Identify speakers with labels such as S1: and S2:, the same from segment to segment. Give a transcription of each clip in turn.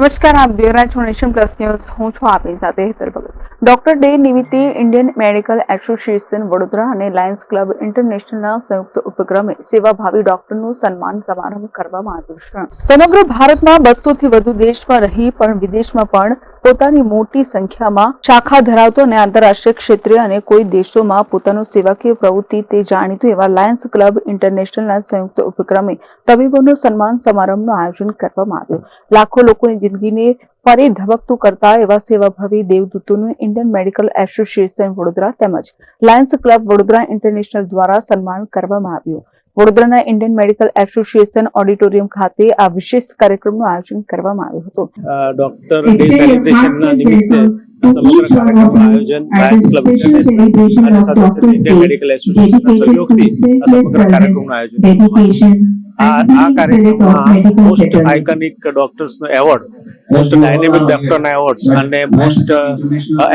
S1: નમસ્કાર, આપ જોઈ રહ્યા પ્લસ ન્યૂઝ. હું છું આપની સાથે હેતર ભગત. ડોક્ટર ડે નિમિત્તે ઇન્ડિયન મેડિકલ એસોસિએશન વડોદરા અને લાયન્સ ક્લબ ઇન્ટરનેશનલના સંયુક્ત ઉપક્રમે સેવાભાવી ડોક્ટરનું સન્માન સમારંભ કરવામાં આવ્યો છે. સમગ્ર ભારતમાં બસોથી વધુ દેશમાં રહી પણ વિદેશમાં પણ પોતાની મોટી સંખ્યામાં શાખા ધરાવતો અને આંતરરાષ્ટ્રીય ક્ષેત્રે અને કોઈ દેશોમાં પોતાનું સેવાકીય પ્રવૃત્તિ તે જાણીતું એવા લાયન્સ ક્લબ ઇન્ટરનેશનલના સંયુક્ત ઉપક્રમે તબીબોનું સન્માન સમારંભનું આયોજન કરવામાં આવ્યું. લાખો લોકોની જિંદગીને ફરી ધબકતું કરતા એવા સેવાભાવી દેવદૂતોનું ઇન્ડિયન મેડિકલ એસોસિએશન વડોદરા તેમજ લાયન્સ ક્લબ વડોદરા ઇન્ટરનેશનલ દ્વારા સન્માન કરવામાં આવ્યું. વડોદરાના ઇન્ડિયન મેડિકલ એસોસિએશન ઓડિટોરિયમ ખાતે આ વિશેષ કાર્યક્રમનું આયોજન કરવામાં આવ્યું હતું.
S2: ડોક્ટર ડે સેલિબ્રેશનના નિમિત્તે સમગ્ર કાર્યક્રમનું આયોજન લાયન્સ ક્લબ ઇન્ટરનેશનલ અને સાથે સાથે ઇન્ડિયન મેડિકલ એસોસિએશનના સહયોગથી સમગ્ર કાર્યક્રમનું આયોજન આ કાર્યક્રમમાં મોસ્ટ આઇકોનિક ડોક્ટર્સનો એવોર્ડ મોસ્ટ ડાયનેમિક ડોક્ટરના એવોર્ડ અને મોસ્ટ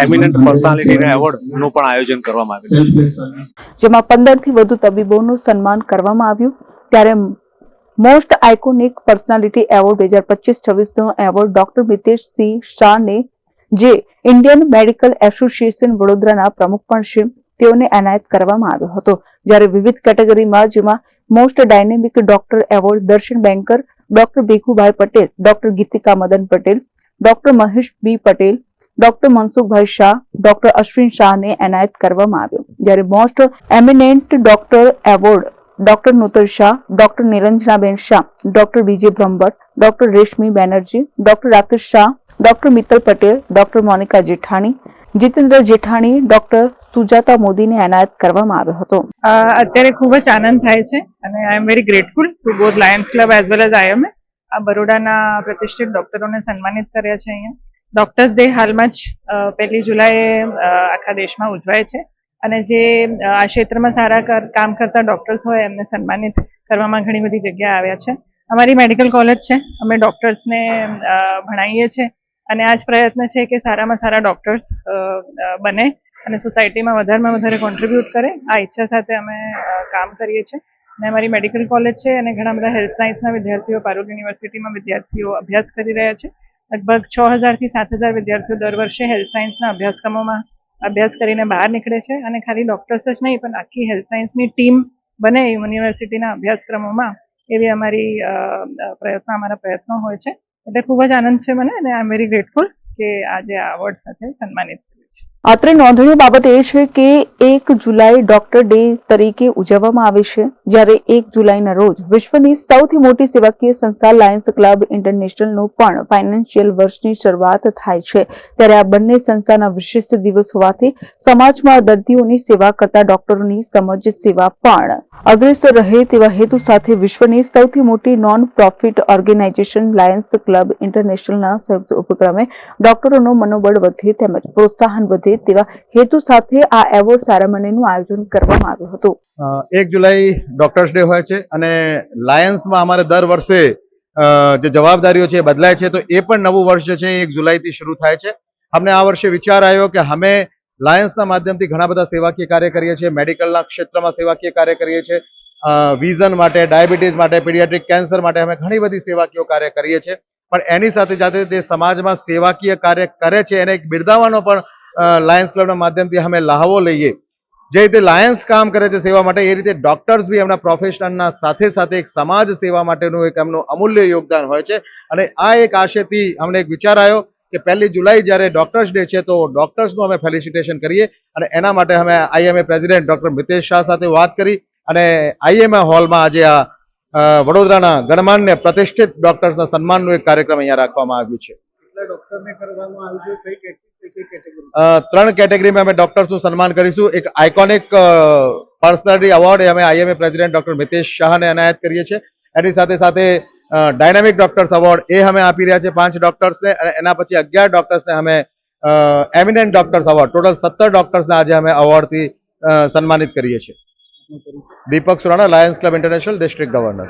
S2: એમિનન્ટ પર્સનાલિટીના એવોર્ડનું પણ આયોજન કરવામાં આવ્યું.
S1: જેમાં પંદરથી વધુ તબીબોનું સન્માન કરવામાં આવ્યું. ત્યારે મોસ્ટ આઇકોનિક પર્સનાલિટી એવોર્ડ બે હજાર પચીસ છવ્વીસ નો એવોર્ડ ડોક્ટર મિતેશસિંહ શાહને જે ઇન્ડિયન મેડિકલ એસોસિએશન વડોદરાના પ્રમુખ પણ છે તેઓને એનાયત કરવામાં આવ્યો હતો. જ્યારે વિવિધ કેટેગરીમાં જેમાં most dynamic doctor award Darshan Banker doctor Bhikhubhai Patel doctor Geetika Madan Patel doctor Mahesh B Patel doctor Mansukhbhai Shah doctor Ashwin શાહને એનાયત કરવામાં આવ્યો. જ્યારે most eminent doctor award doctor Nutan Shah doctor Niranjanaben Shah doctor Vijay Brahmbhatt doctor Reshmi Banerjee doctor Rakesh Shah doctor Mittal Patel doctor Monika Jethani Jitendra Jethani doctor Sujata મોદીને એનાયત કરવામાં આવ્યો હતો.
S3: અત્યારે ખૂબ જ આનંદ થાય છે અને I am very grateful to both lions club as well as IMA આ બરોડાના પ્રતિષ્ઠિત ડોક્ટરોને સન્માનિત કર્યા છે અહીંયા. ડોક્ટર્સ ડે હાલમાં જ પહેલી જુલાઈએ આખા દેશમાં ઉજવાય છે. અને જે આ ક્ષેત્રમાં સારા કામ કરતા ડોક્ટર્સ હોય એમને સન્માનિત કરવામાં ઘણી બધી જગ્યા આવ્યા છે. અમારી મેડિકલ કોલેજ છે. અમે ડોક્ટર્સને ભણાવીએ છીએ. અને આ જ પ્રયત્ન છે કે સારામાં સારા ડોક્ટર્સ બને. અને સોસાયટીમાં વધારેમાં વધારે કોન્ટ્રીબ્યુટ કરે. આ ઈચ્છા સાથે અમે કામ કરીએ છીએ. અને અમારી મેડિકલ કોલેજ છે અને ઘણા બધા હેલ્થ સાયન્સના વિદ્યાર્થીઓ, પારૂલ યુનિવર્સિટીમાં વિદ્યાર્થીઓ અભ્યાસ કરી રહ્યા છે. લગભગ છ હજારથી સાત હજાર વિદ્યાર્થીઓ દર વર્ષે હેલ્થ સાયન્સના અભ્યાસક્રમોમાં અભ્યાસ કરીને બહાર નીકળે છે અને ખાલી ડોક્ટર્સ જ નહીં, પણ આખી હેલ્થ સાયન્સની ટીમ બને યુનિવર્સિટીના અભ્યાસક્રમોમાં. એવી અમારી પ્રયત્નો, અમારા પ્રયત્નો હોય છે. એટલે ખૂબ જ આનંદ છે મને અને આઈ એમ વેરી ગ્રેટફુલ કે આજે આ અવોર્ડ સાથે સન્માનિત કર્યું છે.
S1: અત્રે નોંધનીય બાબત એ છે કે એક જુલાઈ ડોક્ટર ડે તરીકે ઉજવવામાં આવે છે, જ્યારે એક જુલાઈના રોજ વિશ્વની સૌથી મોટી સેવાકીય સંસ્થા લાયન્સ ક્લબ ઇન્ટરનેશનલનું પણ ફાઇનાન્શિયલ વર્ષની શરૂઆત થાય છે. ત્યારે આ બંને સંસ્થાના વિશિષ્ટ દિવસ હોવાથી સમાજમાં દર્દીઓની સેવા કરતા ડોક્ટરોની સમજ સેવા પણ અગ્રેસર રહે તેવા હેતુ સાથે વિશ્વની સૌથી મોટી non profit organisation lions club ઇન્ટરનેશનલના સંયુક્ત ઉપક્રમે ડોક્ટરોનું મનોબળ વધે તેમજ પ્રોત્સાહન વધે તેવા હેતુ સાથે આ એવોર્ડ સેરેમનીનું આયોજન કરવામાં આવ્યું હતું.
S4: એક જુલાઈ ડોક્ટર્સ ડે હોય છે અને લાયન્સમાં અમારે દર વર્ષે જે જવાબદારીઓ છે બદલાય છે. તો એ પણ નવું વર્ષ જે છે એક જુલાઈથી શરૂ થાય છે. અમને આ વર્ષે વિચાર આવ્યો કે અમે લાયન્સના માધ્યમથી ઘણા બધા સેવાકીય કાર્ય કરીએ છીએ, મેડિકલના ક્ષેત્રમાં સેવાકીય કાર્ય કરીએ છીએ વિઝન માટે, ડાયાબિટીસ માટે, પીડિયાટ્રિક કેન્સર માટે અમે ઘણી બધી સેવાકીય કાર્ય કરીએ છીએ. પણ એની સાથે સાથે તે સમાજમાં સેવાકીય કાર્ય કરે છે, એને એક બિરદાવવાનો પણ લાયન્સ ક્લબના માધ્યમથી અમે લહાવો લઈએ. જે રીતે લાયન્સ કામ કરે છે સેવા માટે એ રીતે ડોક્ટર્સ બી એમના પ્રોફેશનલના સાથે સાથે એક સમાજ સેવા માટેનું એક એમનું અમૂલ્ય યોગદાન હોય છે. અને આ એક આશયથી અમને એક વિચાર આવ્યો કે પહેલી જુલાઈ જ્યારે ડોક્ટર્સ ડે છે તો ડોક્ટર્સનું અમે ફેલિસિટેશન કરીએ. અને એના માટે અમે IMA president doctor Mitesh Shah સાથે વાત કરી. અને આઈએમએ હોલમાં આજે આ વડોદરાના ગણમાન્ય પ્રતિષ્ઠિત ડોક્ટર્સના સન્માનનું એક કાર્યક્રમ અહીંયા રાખવામાં આવ્યું છે. અ, ત્રણ કેટેગરીમાં અમે ડોક્ટર્સનું સન્માન કરીશું. એક આઇકોનિક પર્સનાલિટી એવોર્ડ એ અમે આઈએમએ પ્રેસિડેન્ટ ડોક્ટર મિતેશ શાહને એનાયત કરીએ છીએ. એની સાથે સાથે ડાયનામિક ડોક્ટર્સ એવોર્ડ એ અમે આપી રહ્યા છીએ પાંચ ડોક્ટર્સને અને એના પછી અગિયાર ડોક્ટર્સને અમે એમિનેન્ટ ડોક્ટર્સ એવોર્ડ ટોટલ સત્તર ડોક્ટર્સને આજે અમે એવોર્ડથી સન્માનિત કરીએ છીએ. Deepak Surana lions club international district governor